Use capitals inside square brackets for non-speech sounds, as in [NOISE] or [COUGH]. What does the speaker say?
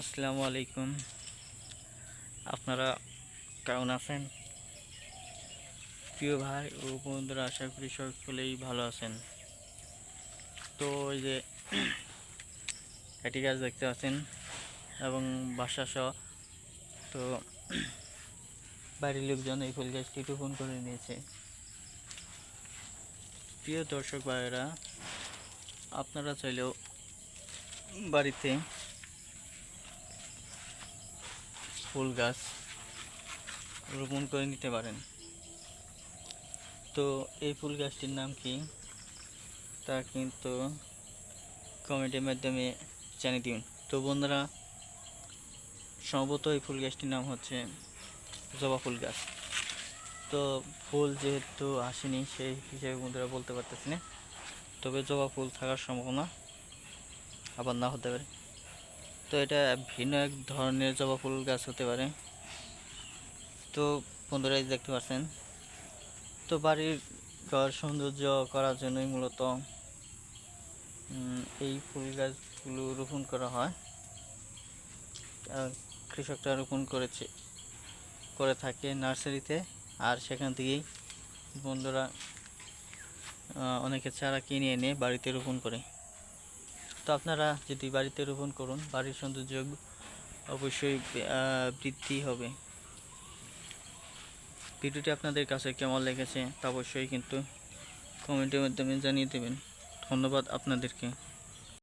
আসসালামু আলাইকুম। আপনারা কেমন আছেন? প্রিয় ভাই ও বন্ধুরা, আশা করি সকলেই ভালো আছেন। তো ওই যে [CLEARS THROAT] একটি গাছ দেখতে পাচ্ছেন এবং বাসা সহ তো [CLEARS THROAT] বাড়ির লোকজন এই ফুল গাছটি রোপণ করে নিয়েছে। প্রিয় দর্শক ভাইয়েরা, আপনারা চাইলেও বাড়িতে ফুল গাছ রোপণ করে নিতে পারেন। তো এই ফুল গাছটির নাম কি? তা কিন্তু কমেন্টের মাধ্যমে জানিয়ে দিন। তো বন্ধুরা, সম্ভবত এই ফুল গাছটির নাম হচ্ছে জবা ফুল গাছ। তো ফুল যেহেতু আসেনি, সেই হিসেবে বন্ধুরা বলতে পারতেছি না। তবে জবা ফুল থাকার সম্ভাবনা আবার না হতে পারে। তো এটা ভিন্ন এক ধরনের জবা ফুল গাছ হতে পারে। তো বন্ধুরা দেখতে পাচ্ছেন, তো বাড়ির ঘর সৌন্দর্য করার জন্যই মূলত এই ফুল গাছগুলো রোপণ করা হয়। কৃষকরা রোপণ করেছে, করে থাকে নার্সারিতে। আর সেখান থেকেই বন্ধুরা অনেকে চারা কিনে এনে বাড়িতে রোপণ করে। তো আপনারা যদি বাড়িতে রোপণ করুন, বাড়ির সৌন্দর্য অবশ্যই বৃদ্ধি হবে। ভিডিওটি আপনাদের কাছে কেমন লেগেছে তা অবশ্যই কিন্তু কমেন্টের মাধ্যমে জানিয়ে দেবেন। ধন্যবাদ আপনাদেরকে।